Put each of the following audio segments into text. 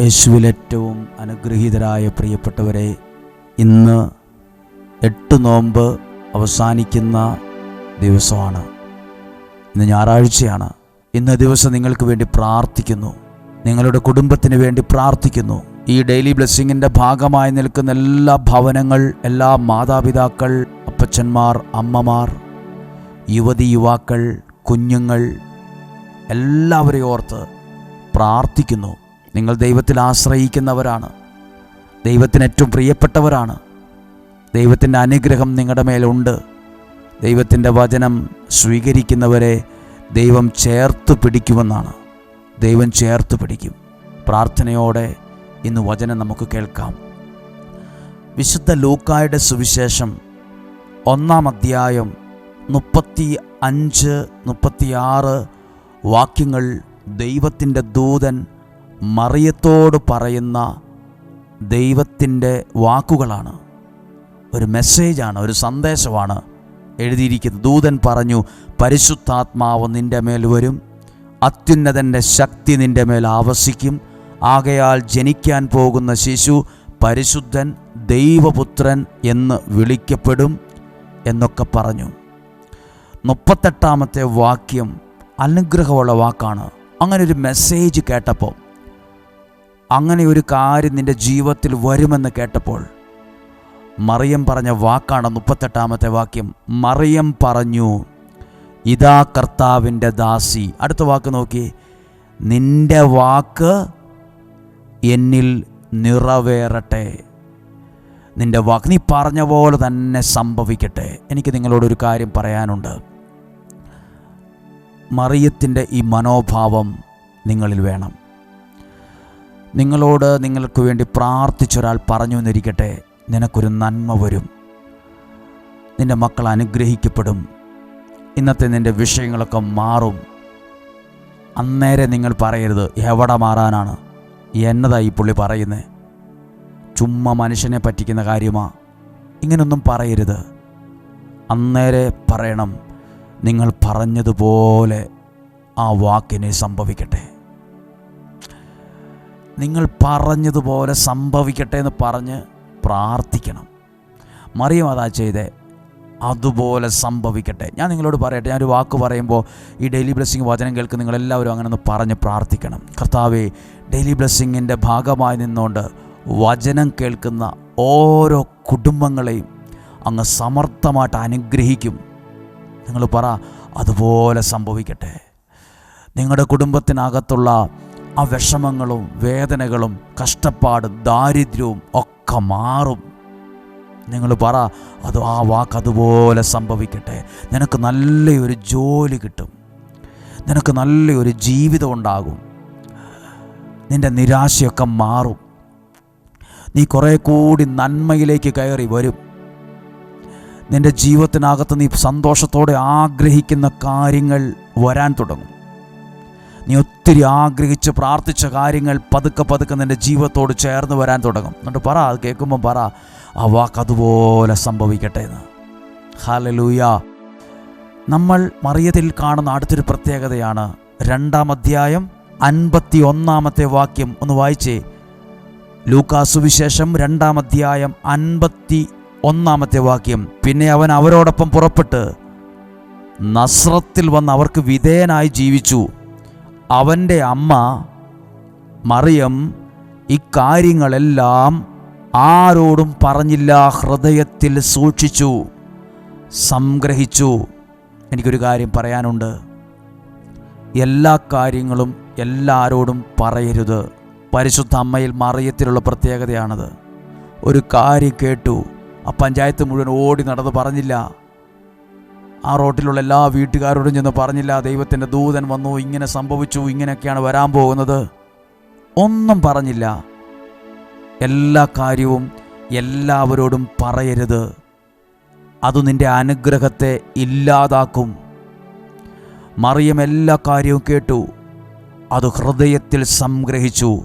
യേശുവിൽ ഏറ്റവും അനുഗ്രഹീതരായ പ്രിയപ്പെട്ടവരെ ഇന്ന് എട്ട് നോമ്പ് അവസാനിക്കുന്ന ദിവസമാണ്. ഇന്ന് ഞായറാഴ്ചയാണ്. ഇന്ന് ദിവസം നിങ്ങൾക്ക് വേണ്ടി പ്രാർത്ഥിക്കുന്നു. നിങ്ങളുടെ കുടുംബത്തിന് വേണ്ടി പ്രാർത്ഥിക്കുന്നു. ഈ ഡെയിലി ബ്ലെസ്സിങ്ങിന്റെ ഭാഗമായി നിൽക്കുന്ന എല്ലാ ഭവനങ്ങൾ എല്ലാ മാതാപിതാക്കൾ അപ്പച്ചന്മാർ അമ്മമാർ യുവതി യുവാക്കൾ കുഞ്ഞുങ്ങൾ എല്ലാവരെയും ഓർത്ത് പ്രാർത്ഥിക്കുന്നു. നിങ്ങൾ ദൈവത്തിൽ ആശ്രയിക്കുന്നവരാണ്. ദൈവത്തിന് ഏറ്റവും പ്രിയപ്പെട്ടവരാണ്. ദൈവത്തിന്റെ അനുഗ്രഹം നിങ്ങളുടെ മേലുണ്ട് ദൈവത്തിന്റെ വചനം സ്വീകരിക്കുന്നവരെ ദൈവം ചേർത്ത് പിടിക്കുമെന്നാണ്. ദൈവം ചേർത്ത് പിടിക്കും. പ്രാർത്ഥനയോടെ ഇന്ന് വചനം നമുക്ക് കേൾക്കാം. വിശുദ്ധ ലൂക്കായുടെ സുവിശേഷം ഒന്നാം അധ്യായം മുപ്പത്തി അഞ്ച് മുപ്പത്തിയാറ് വാക്യങ്ങൾ ദൈവത്തിന്റെ ദൂതൻ മറിയത്തോട് പറയുന്ന ദൈവത്തിന്റെ വാക്കുകളാണ്. ഒരു മെസ്സേജാണ് ഒരു സന്ദേശമാണ് എഴുതിയിരിക്കുന്നത്. ദൂതൻ പറഞ്ഞു പരിശുദ്ധാത്മാവ് നിന്റെ മേൽ വരും അത്യുന്നതന്റെ ശക്തി നിന്റെ മേൽ ആവസിക്കും. ആകയാൽ ജനിക്കാൻ പോകുന്ന ശിശു പരിശുദ്ധൻ ദൈവപുത്രൻ എന്ന് വിളിക്കപ്പെടും എന്നൊക്കെ പറഞ്ഞു. മുപ്പത്തെട്ടാമത്തെ വാക്യം അനുഗ്രഹമുള്ള വാക്കാണ്. അങ്ങനെ ഒരു മെസ്സേജ് കേട്ടപ്പോൾ അങ്ങനെ ഒരു കാര്യം നിന്റെ ജീവിതത്തിൽ വരുമെന്ന് കേട്ടപ്പോൾ മറിയം പറഞ്ഞ വാക്കാണ് മുപ്പത്തെട്ടാമത്തെ വാക്യം. മറിയം പറഞ്ഞു ഇതാ കർത്താവിന്റെ ദാസി. അടുത്ത വാക്ക് നോക്കി നിന്റെ വാക്ക് എന്നിൽ നിറവേറട്ടെ. നിന്റെ വാക്ക് നീ പറഞ്ഞ പോലെ തന്നെ സംഭവിക്കട്ടെ. എനിക്ക് നിങ്ങളോടൊരു കാര്യം പറയാനുണ്ട്. മറിയത്തിന്റെ ഈ മനോഭാവം നിങ്ങളിൽ വേണം. നിങ്ങളോട് നിങ്ങൾക്ക് വേണ്ടി പ്രാർത്ഥിച്ചൊരാൾ പറഞ്ഞു എന്നിരിക്കട്ടെ. നിനക്കൊരു നന്മ വരും. നിന്റെ മക്കൾ അനുഗ്രഹിക്കപ്പെടും. ഇന്നത്തെ നിന്റെ വിഷയങ്ങളൊക്കെ മാറും. അന്നേരം നിങ്ങൾ പറയരുത് എവിടെ മാറാനാണ്? എന്നതായി പുള്ളി പറയുന്നത് ചുമ്മാ മനുഷ്യനെ പറ്റിക്കുന്ന കാര്യമാ. ഇങ്ങനൊന്നും പറയരുത്. അന്നേരെ പറയണം നിങ്ങൾ പറഞ്ഞതുപോലെ ആ വാക്കിനെ സംഭവിക്കട്ടെ. നിങ്ങൾ പറഞ്ഞതുപോലെ സംഭവിക്കട്ടെ എന്ന് പറഞ്ഞ് പ്രാർത്ഥിക്കണം. മറിയം അതാ ചെയ്തേ അതുപോലെ സംഭവിക്കട്ടെ. ഞാൻ നിങ്ങളോട് പറയട്ടെ ഞാനൊരു വാക്ക് പറയുമ്പോൾ ഈ ഡെയിലി ബ്ലെസ്സിങ് വചനം കേൾക്കുന്ന നിങ്ങളെല്ലാവരും അങ്ങനെ ഒന്ന് പറഞ്ഞ് പ്രാർത്ഥിക്കണം. കർത്താവേ ഡെയിലി ബ്ലെസ്സിങ്ങിന്റെ ഭാഗമായി നിന്നുകൊണ്ട് വചനം കേൾക്കുന്ന ഓരോ കുടുംബങ്ങളെയും അങ്ങ് സമർത്ഥമായിട്ട് അനുഗ്രഹിക്കും. നിങ്ങൾ പറ അതുപോലെ സംഭവിക്കട്ടെ. നിങ്ങളുടെ കുടുംബത്തിനകത്തുള്ള ആ വിഷമങ്ങളും വേദനകളും കഷ്ടപ്പാടും ദാരിദ്ര്യവും ഒക്കെ മാറും. നിങ്ങൾ പറ അത് ആ വാക്ക് അതുപോലെ സംഭവിക്കട്ടെ. നിനക്ക് നല്ലൊരു ജോലി കിട്ടും. നിനക്ക് നല്ലൊരു ജീവിതം ഉണ്ടാകും. നിന്റെ നിരാശയൊക്കെ മാറും. നീ കുറേ കൂടി നന്മയിലേക്ക് കയറി വരും. നിന്റെ ജീവിതത്തിനകത്ത് നീ സന്തോഷത്തോടെ ആഗ്രഹിക്കുന്ന കാര്യങ്ങൾ വരാൻ തുടങ്ങും. നീ ഒത്തിരി ആഗ്രഹിച്ച് പ്രാർത്ഥിച്ച കാര്യങ്ങൾ പതുക്കെ പതുക്കെ നിന്റെ ജീവിതത്തോട് ചേർന്ന് വരാൻ തുടങ്ങും. എന്നിട്ട് പറ അത് കേൾക്കുമ്പോൾ പറ ആ വാക്ക് അതുപോലെ സംഭവിക്കട്ടെ എന്ന്. ഹാലലൂയ നമ്മൾ മറിയത്തിൽ കാണുന്ന അടുത്തൊരു പ്രത്യേകതയാണ്. രണ്ടാം അധ്യായം അൻപത്തി ഒന്നാമത്തെ വാക്യം ഒന്ന് വായിച്ചേ. ലൂക്കാസുവിശേഷം രണ്ടാം അധ്യായം അൻപത്തി ഒന്നാമത്തെ വാക്യം. പിന്നെ അവൻ അവരോടൊപ്പം പുറപ്പെട്ട് നസ്രത്തിൽ വന്ന് അവർക്ക് വിധേയനായി ജീവിച്ചു. അവന്റെ അമ്മ മറിയം ഇക്കാര്യങ്ങളെല്ലാം ആരോടും പറഞ്ഞില്ല ഹൃദയത്തിൽ സൂക്ഷിച്ചു സംഗ്രഹിച്ചു. എനിക്കൊരു കാര്യം പറയാനുണ്ട്. എല്ലാ കാര്യങ്ങളും എല്ലാരോടും പറയരുത്. പരിശുദ്ധ അമ്മയിൽ മറിയത്തിലുള്ള പ്രത്യേകതയാണത്. ഒരു കാര്യം കേട്ടു. ആ പഞ്ചായത്ത് മുഴുവൻ ഓടി നടന്ന് പറഞ്ഞില്ല. ആ റോട്ടിലുള്ള എല്ലാ വീട്ടുകാരോടും ചെന്ന് പറഞ്ഞില്ല ദൈവത്തിന്റെ ദൂതൻ വന്നു ഇങ്ങനെ സംഭവിച്ചു ഇങ്ങനെയൊക്കെയാണ് വരാൻ പോകുന്നത്. ഒന്നും പറഞ്ഞില്ല. എല്ലാ കാര്യവും എല്ലാവരോടും പറയരുത്. അത് നിന്റെ അനുഗ്രഹത്തെ ഇല്ലാതാക്കും. മറിയം എല്ലാ കാര്യവും കേട്ടു. അത് ഹൃദയത്തിൽ സംഗ്രഹിച്ചു.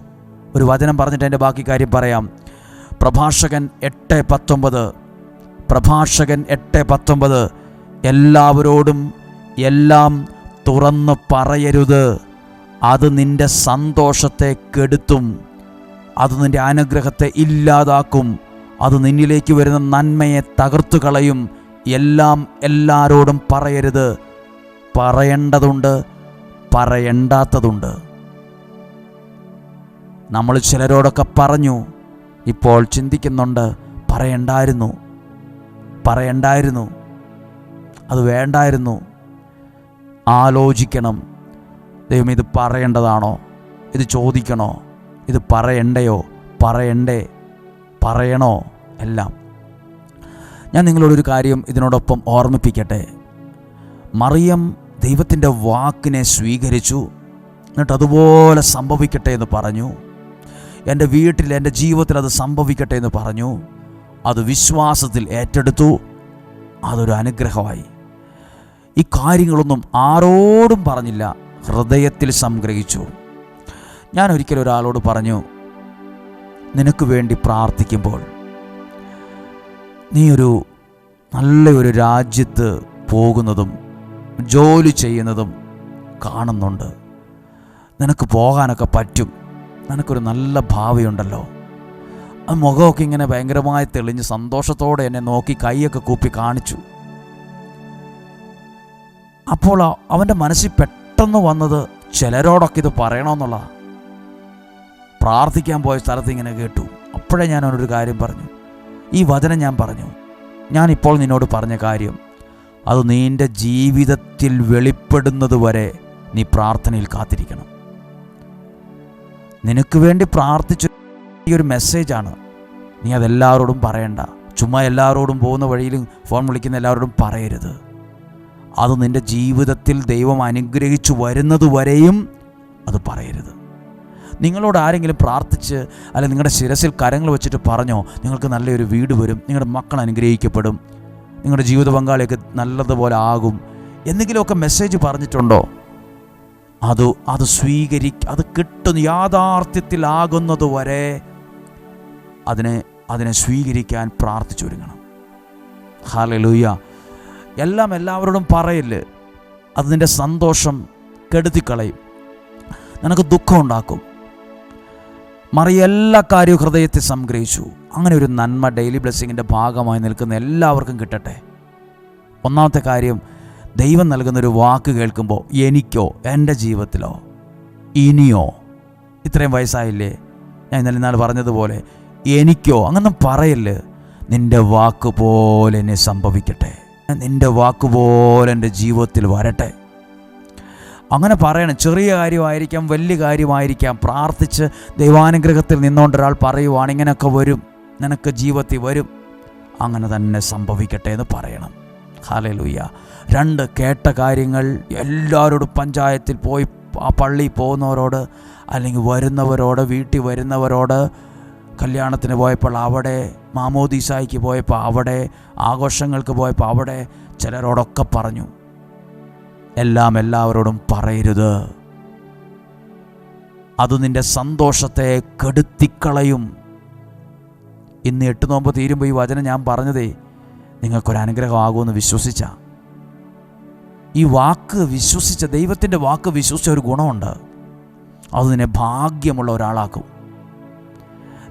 ഒരു വചനം പറഞ്ഞിട്ട് എന്റെ ബാക്കി കാര്യം പറയാം. പ്രഭാഷകൻ എട്ട് പത്തൊമ്പത്. പ്രഭാഷകൻ എട്ട് പത്തൊമ്പത്. എല്ലാവരോടും എല്ലാം തുറന്നു പറയരുത്. അത് നിന്റെ സന്തോഷത്തെ കെടുത്തും. അത് നിന്റെ അനുഗ്രഹത്തെ ഇല്ലാതാക്കും. അത് നിന്നിലേക്ക് വരുന്ന നന്മയെ തകർത്തു കളയും എല്ലാം എല്ലാവരോടും പറയരുത്. പറയേണ്ടതുണ്ട് പറയണ്ടാത്തതുണ്ട്. നമ്മൾ ചിലരോടൊക്കെ പറഞ്ഞു ഇപ്പോൾ ചിന്തിക്കുന്നുണ്ട് പറയണ്ടായിരുന്നു പറയണ്ടായിരുന്നു. അത് വേണ്ടായിരുന്നു. ആലോചിക്കണം. ദൈവം ഇത് പറയേണ്ടതാണോ? ഇത് ചോദിക്കണോ? ഇത് പറയണ്ടയോ? പറയണ്ടേ? പറയണോ? എല്ലാം. ഞാൻ നിങ്ങളോടൊരു കാര്യം ഇതിനോടൊപ്പം ഓർമ്മിപ്പിക്കട്ടെ. മറിയം ദൈവത്തിന്റെ വാക്കിനെ സ്വീകരിച്ചു. എന്നിട്ട് അതുപോലെ സംഭവിക്കട്ടെ എന്ന് പറഞ്ഞു. എന്റെ വീട്ടിൽ എന്റെ ജീവിതത്തിൽ അത് സംഭവിക്കട്ടെ എന്ന് പറഞ്ഞു. അത് വിശ്വാസത്തിൽ ഏറ്റെടുത്തു. അതൊരു അനുഗ്രഹമായി. ഈ കാര്യങ്ങളൊന്നും ആരോടും പറഞ്ഞില്ല. ഹൃദയത്തിൽ സംഗ്രഹിച്ചു. ഞാൻ ഒരിക്കൽ ഒരാളോട് പറഞ്ഞു നിനക്ക് വേണ്ടി പ്രാർത്ഥിക്കുമ്പോൾ നീ ഒരു നല്ലൊരു രാജ്യത്ത് പോകുന്നതും ജോലി ചെയ്യുന്നതും കാണുന്നുണ്ട്. നിനക്ക് പോകാനൊക്കെ പറ്റും. നിനക്കൊരു നല്ല ഭാവിയുണ്ടല്ലോ. ആ മുഖമൊക്കെ ഇങ്ങനെ ഭയങ്കരമായി തെളിഞ്ഞ് സന്തോഷത്തോടെ എന്നെ നോക്കി കൈയൊക്കെ കൂപ്പി കാണിച്ചു. അപ്പോൾ അവന്റെ മനസ്സിൽ പെട്ടെന്ന് വന്നത് ചിലരോടൊക്കെ ഇത് പറയണമെന്നുള്ള പ്രാർത്ഥിക്കാൻ പോയ സ്ഥലത്ത് ഇങ്ങനെ കേട്ടു. അപ്പോഴേ ഞാൻ അവനൊരു കാര്യം പറഞ്ഞു. ഈ വചനം ഞാൻ പറഞ്ഞു. ഞാനിപ്പോൾ നിന്നോട് പറഞ്ഞ കാര്യം അത് നിന്റെ ജീവിതത്തിൽ വെളിപ്പെടുന്നത് വരെ നീ പ്രാർത്ഥനയിൽ കാത്തിരിക്കണം. നിനക്ക് വേണ്ടി പ്രാർത്ഥിച്ച ഈ ഒരു മെസ്സേജാണ് നീ അതെല്ലാവരോടും പറയണ്ട. ചുമ്മാ എല്ലാവരോടും പോകുന്ന വഴിയിലും ഫോൺ വിളിക്കുന്ന എല്ലാവരോടും പറയരുത്. അത് നിന്റെ ജീവിതത്തിൽ ദൈവം അനുഗ്രഹിച്ചു വരുന്നത് വരെയും അത് പറയരുത്. നിങ്ങളോട് ആരെങ്കിലും പ്രാർത്ഥിച്ച് അല്ലെ നിങ്ങളുടെ ശിരസിൽ കരങ്ങൾ വെച്ചിട്ട് പറഞ്ഞോ നിങ്ങൾക്ക് നല്ലൊരു വീട് വരും നിങ്ങളുടെ മക്കൾ അനുഗ്രഹിക്കപ്പെടും നിങ്ങളുടെ ജീവിത പങ്കാളിയൊക്കെ നല്ലതുപോലെ ആകും എന്തെങ്കിലുമൊക്കെ മെസ്സേജ് പറഞ്ഞിട്ടുണ്ടോ? അത് അത് സ്വീകരിക്ക അത് കിട്ടുന്ന യാഥാർത്ഥ്യത്തിലാകുന്നത് വരെ അതിനെ അതിനെ സ്വീകരിക്കാൻ പ്രാർത്ഥിച്ചൊരുങ്ങണം. ഹാലലൂയ എല്ലാം എല്ലാവരോടും പറയില്ല? അത് നിന്റെ സന്തോഷം കെടുത്തിക്കളയും. നിനക്ക് ദുഃഖം ഉണ്ടാക്കും. മറിയ എല്ലാ കാര്യവും ഹൃദയത്തെ സംഗ്രഹിച്ചു. അങ്ങനെ ഒരു നന്മ ഡെയിലി ബ്ലെസ്സിങ്ങിന്റെ ഭാഗമായി നിൽക്കുന്ന എല്ലാവർക്കും കിട്ടട്ടെ. ഒന്നാമത്തെ കാര്യം ദൈവം നൽകുന്നൊരു വാക്ക് കേൾക്കുമ്പോൾ എനിക്കോ എന്റെ ജീവിതത്തിലോ ഇനിയോ ഇത്രയും വയസ്സായില്ലേ? ഞാൻ ഇന്നലെ ഇന്നാൾ പറഞ്ഞതുപോലെ എനിക്കോ അങ്ങനെ പറയല്ലേ? നിന്റെ വാക്ക് പോലെ എന്നെ സംഭവിക്കട്ടെ. നിന്റെ വാക്കുപോലെ എന്റെ ജീവിതത്തിൽ വരട്ടെ. അങ്ങനെ പറയണം. ചെറിയ കാര്യമായിരിക്കാം വലിയ കാര്യമായിരിക്കാം. പ്രാർത്ഥിച്ച് ദൈവാനുഗ്രഹത്തിൽ നിന്നുകൊണ്ട് ഒരാൾ പറയുവാണ് ഇങ്ങനെയൊക്കെ വരും. നിനക്ക് ജീവിതത്തിൽ വരും. അങ്ങനെ തന്നെ സംഭവിക്കട്ടെ എന്ന് പറയണം. ഹാലലൂയ രണ്ട് കേട്ട കാര്യങ്ങൾ എല്ലാവരോടും പഞ്ചായത്തിൽ പോയി ആ പള്ളി പോകുന്നവരോട് അല്ലെങ്കിൽ വരുന്നവരോട് വീട്ടിൽ വരുന്നവരോട് കല്യാണത്തിന് പോയപ്പോൾ അവിടെ മാമോദീസായിക്ക് പോയപ്പോൾ അവിടെ ആഘോഷങ്ങൾക്ക് പോയപ്പോൾ അവിടെ ചിലരോടൊക്കെ പറഞ്ഞു എല്ലാം എല്ലാവരോടും പറയരുത്. അത് നിന്റെ സന്തോഷത്തെ കെടുത്തിക്കളയും. ഇന്ന് എട്ട് നോമ്പ് തീരുമ്പോൾ ഈ വചനം ഞാൻ പറഞ്ഞതേ നിങ്ങൾക്കൊരു അനുഗ്രഹമാകുമെന്ന് വിശ്വസിച്ച. ഈ വാക്ക് വിശ്വസിച്ച ദൈവത്തിന്റെ വാക്ക് വിശ്വസിച്ച ഒരു ഗുണമുണ്ട്. അത് നിന്നെ ഭാഗ്യമുള്ള ഒരാളാക്കും.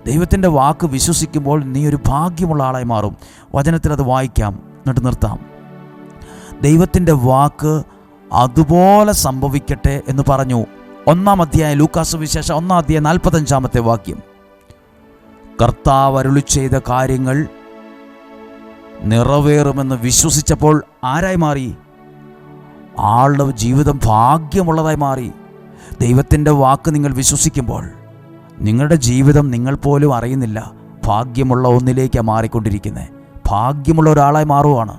ദൈവത്തിന്റെ വാക്ക് വിശ്വസിക്കുമ്പോൾ നീ ഒരു ഭാഗ്യമുള്ള ആളായി മാറും. വചനത്തിൽ അത് വായിക്കാം. എന്നിട്ട് നിർത്താം. ദൈവത്തിന്റെ വാക്ക് അതുപോലെ സംഭവിക്കട്ടെ എന്ന് പറഞ്ഞു. ഒന്നാം അധ്യായ ലൂക്കാസ് വിശേഷം ഒന്നാം അധ്യായ നാൽപ്പത്തഞ്ചാമത്തെ വാക്യം. കർത്താവ് അരുളി ചെയ്ത കാര്യങ്ങൾ നിറവേറുമെന്ന് വിശ്വസിച്ചപ്പോൾ ആരായി മാറി? ആളുടെ ജീവിതം ഭാഗ്യമുള്ളതായി മാറി. ദൈവത്തിന്റെ വാക്ക് നിങ്ങൾ വിശ്വസിക്കുമ്പോൾ നിങ്ങളുടെ ജീവിതം നിങ്ങൾ പോലും അറിയുന്നില്ല. ഭാഗ്യമുള്ള ഒന്നിലേക്കാണ് മാറിക്കൊണ്ടിരിക്കുന്നത് ഭാഗ്യമുള്ള ഒരാളായി മാറുവാണ്.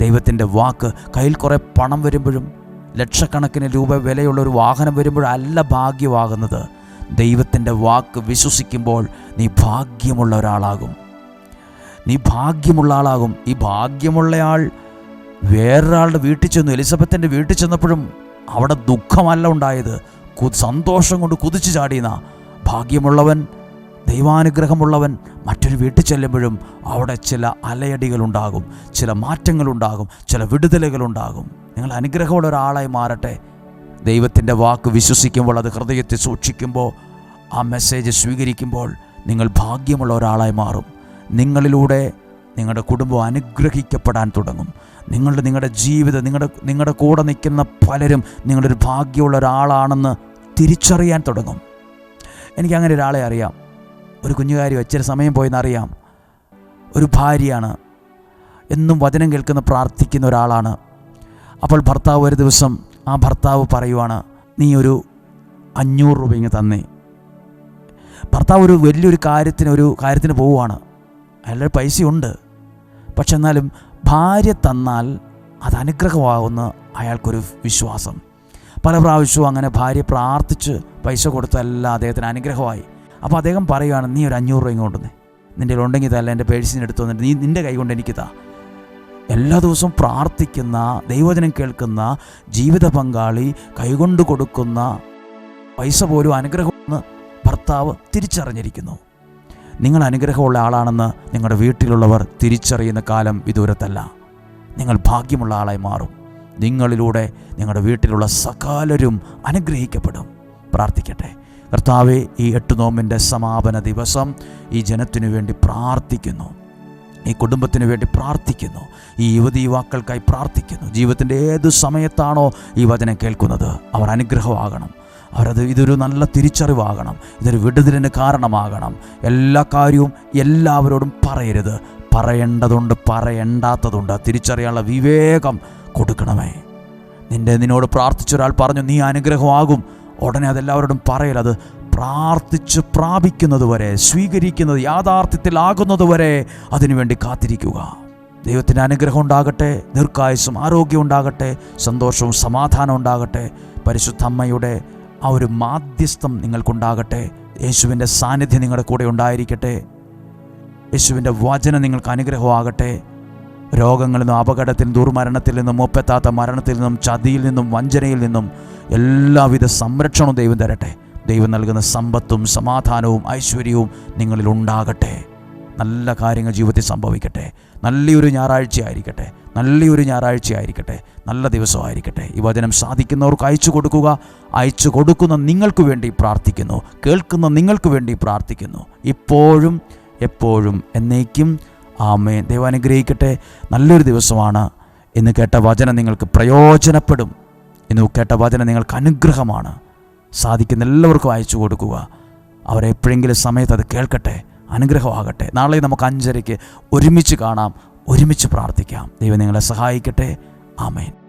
ദൈവത്തിന്റെ വാക്ക് കയ്യിൽ കുറേ പണം വരുമ്പോഴും ലക്ഷക്കണക്കിന് രൂപ വിലയുള്ള ഒരു വാഹനം വരുമ്പോഴല്ല ഭാഗ്യമാകുന്നത്. ദൈവത്തിന്റെ വാക്ക് വിശ്വസിക്കുമ്പോൾ നീ ഭാഗ്യമുള്ള ഒരാളാകും. നീ ഭാഗ്യമുള്ള ആളാകും. ഈ ഭാഗ്യമുള്ളയാൾ വേറൊരാളുടെ വീട്ടിൽ ചെന്നു എലിസബത്തിന്റെ വീട്ടിൽ ചെന്നപ്പോഴും അവിടെ ദുഃഖമല്ല ഉണ്ടായത്. സന്തോഷം കൊണ്ട് കുതിച്ചു ചാടിയുന്ന. ഭാഗ്യമുള്ളവൻ ദൈവാനുഗ്രഹമുള്ളവൻ മറ്റൊരു വീട്ടിൽ ചെല്ലുമ്പോഴും അവിടെ ചില അലയടികളുണ്ടാകും ചില മാറ്റങ്ങളുണ്ടാകും ചില വിടുതലുകളുണ്ടാകും. നിങ്ങൾ അനുഗ്രഹമുള്ള ഒരാളായി മാറട്ടെ. ദൈവത്തിന്റെ വാക്ക് വിശ്വസിക്കുമ്പോൾ അത് ഹൃദയത്തിൽ സൂക്ഷിക്കുമ്പോൾ ആ മെസ്സേജ് സ്വീകരിക്കുമ്പോൾ നിങ്ങൾ ഭാഗ്യമുള്ള ഒരാളായി മാറും. നിങ്ങളിലൂടെ നിങ്ങളുടെ കുടുംബം അനുഗ്രഹിക്കപ്പെടാൻ തുടങ്ങും. നിങ്ങളുടെ നിങ്ങളുടെ ജീവിതം നിങ്ങളുടെ നിങ്ങളുടെ കൂടെ നിൽക്കുന്ന പലരും നിങ്ങളൊരു ഭാഗ്യമുള്ള ഒരാളാണെന്ന് തിരിച്ചറിയാൻ തുടങ്ങും. എനിക്ക് അങ്ങനെ ഒരാളെ അറിയാം. ഒരു കുഞ്ഞുകാരി ഒച്ചിരി സമയം പോയെന്നറിയാം ഒരു ഭാര്യയാണ്. എന്നും വചനം കേൾക്കുന്ന പ്രാർത്ഥിക്കുന്ന ഒരാളാണ്. അപ്പോൾ ഭർത്താവ് ഒരു ദിവസം ആ ഭർത്താവ് പറയുവാണ് നീ ഒരു അഞ്ഞൂറ് രൂപ ഇങ്ങ് തന്നേ. ഭർത്താവ് ഒരു വലിയൊരു കാര്യത്തിന് ഒരു കാര്യത്തിന് പോവുകയാണ് അയാളുടെ പൈസയുണ്ട്. പക്ഷെ എന്നാലും ഭാര്യ തന്നാൽ അത് അനുഗ്രഹമാകുന്ന അയാൾക്കൊരു വിശ്വാസം. പല പ്രാവശ്യവും അങ്ങനെ ഭാര്യ പ്രാർത്ഥിച്ച് പൈസ കൊടുത്തതെല്ലാം അദ്ദേഹത്തിന് അനുഗ്രഹമായി. അപ്പോൾ അദ്ദേഹം പറയുകയാണ് നീ ഒരു അഞ്ഞൂറ് രൂപ കൊണ്ടുവന്നേ നിന്റെ ഉണ്ടെങ്കിൽ തല്ല എന്റെ പേഴ്സിന് എടുത്തു വന്നിട്ട് നീ നിന്റെ കൈ കൊണ്ട് എനിക്ക് താ. എല്ലാ ദിവസവും പ്രാർത്ഥിക്കുന്ന ദൈവജനം കേൾക്കുന്ന ജീവിത പങ്കാളി കൈകൊണ്ട് കൊടുക്കുന്ന പൈസ പോലും അനുഗ്രഹമെന്ന് ഭർത്താവ് തിരിച്ചറിഞ്ഞിരിക്കുന്നു. നിങ്ങൾ അനുഗ്രഹമുള്ള ആളാണെന്ന് നിങ്ങളുടെ വീട്ടിലുള്ളവർ തിരിച്ചറിയുന്ന കാലം വിദൂരത്തല്ല നിങ്ങൾ ഭാഗ്യമുള്ള ആളായി മാറും. നിങ്ങളിലൂടെ നിങ്ങളുടെ വീട്ടിലുള്ള സകാലരും അനുഗ്രഹിക്കപ്പെടും. പ്രാർത്ഥിക്കട്ടെ. കർത്താവെ ഈ എട്ട് നോമ്പിന്റെ സമാപന ദിവസം ഈ ജനത്തിനു വേണ്ടി പ്രാർത്ഥിക്കുന്നു. ഈ കുടുംബത്തിന് വേണ്ടി പ്രാർത്ഥിക്കുന്നു. ഈ യുവതി യുവാക്കൾക്കായി പ്രാർത്ഥിക്കുന്നു. ജീവിതത്തിന്റെ ഏത് സമയത്താണോ ഈ വചനം കേൾക്കുന്നത്. അവർ അനുഗ്രഹമാകണം. അവരത് ഇതൊരു നല്ല തിരിച്ചറിവാകണം. ഇതൊരു വിടുതലിന് കാരണമാകണം. എല്ലാ കാര്യവും എല്ലാവരോടും പറയരുത്. പറയേണ്ടതുണ്ട് പറയേണ്ടാത്തതുണ്ട്. തിരിച്ചറിയാനുള്ള വിവേകം കൊടുക്കണമേ. നിന്റെ നിന്നോട് പ്രാർത്ഥിച്ചൊരാൾ പറഞ്ഞു നീ അനുഗ്രഹമാകും. ഉടനെ അതെല്ലാവരോടും പറയലത് പ്രാർത്ഥിച്ച് പ്രാപിക്കുന്നത് വരെ സ്വീകരിക്കുന്നത് യാഥാർത്ഥ്യത്തിലാകുന്നത് വരെ അതിനുവേണ്ടി കാത്തിരിക്കുക. ദൈവത്തിന്റെ അനുഗ്രഹം ഉണ്ടാകട്ടെ ദീർഘായുസും ആരോഗ്യം ഉണ്ടാകട്ടെ സന്തോഷവും സമാധാനവും ഉണ്ടാകട്ടെ പരിശുദ്ധ അമ്മയുടെ ആ ഒരു മാധ്യസ്ഥം നിങ്ങൾക്കുണ്ടാകട്ടെ യേശുവിന്റെ സാന്നിധ്യം നിങ്ങളുടെ കൂടെ ഉണ്ടായിരിക്കട്ടെ യേശുവിന്റെ വചനം നിങ്ങൾക്ക് അനുഗ്രഹമാകട്ടെ രോഗങ്ങളിൽ നിന്നും അപകടത്തിൽ നിന്നും ദുർമരണത്തിൽ നിന്നും ഒപ്പെത്താത്ത മരണത്തിൽ നിന്നും ചതിയിൽ നിന്നും വഞ്ചനയിൽ നിന്നും എല്ലാവിധ സംരക്ഷണവും ദൈവം തരട്ടെ. ദൈവം നൽകുന്ന സമ്പത്തും സമാധാനവും ഐശ്വര്യവും നിങ്ങളിൽ ഉണ്ടാകട്ടെ. നല്ല കാര്യങ്ങൾ ജീവിതത്തിൽ സംഭവിക്കട്ടെ. നല്ലൊരു ഞായറാഴ്ച ആയിരിക്കട്ടെ നല്ലൊരു ഞായറാഴ്ച ആയിരിക്കട്ടെ നല്ല ദിവസമായിരിക്കട്ടെ. ഈ വചനം സാധിക്കുന്നവർക്ക് അയച്ചു കൊടുക്കുക. അയച്ചു കൊടുക്കുന്ന നിങ്ങൾക്ക് വേണ്ടി പ്രാർത്ഥിക്കുന്നു. കേൾക്കുന്ന നിങ്ങൾക്ക് വേണ്ടി പ്രാർത്ഥിക്കുന്നു. ഇപ്പോഴും എപ്പോഴും എന്നേക്കും ആമേ ദൈവം അനുഗ്രഹിക്കട്ടെ. നല്ലൊരു ദിവസമാണ് എന്ന് കേട്ട വചനം നിങ്ങൾക്ക് പ്രയോജനപ്പെടും. ഇന്ന് കേട്ട വചനം നിങ്ങൾക്ക് അനുഗ്രഹമാണ്. സാധിക്കുന്ന എല്ലാവർക്കും അയച്ചു കൊടുക്കുക. അവരെപ്പോഴെങ്കിലും സമയത്ത് അത് കേൾക്കട്ടെ അനുഗ്രഹമാകട്ടെ. നാളെ നമുക്ക് അഞ്ചരയ്ക്ക് ഒരുമിച്ച് കാണാം ഒരുമിച്ച് പ്രാർത്ഥിക്കാം. ദൈവം നിങ്ങളെ സഹായിക്കട്ടെ. ആമേൻ.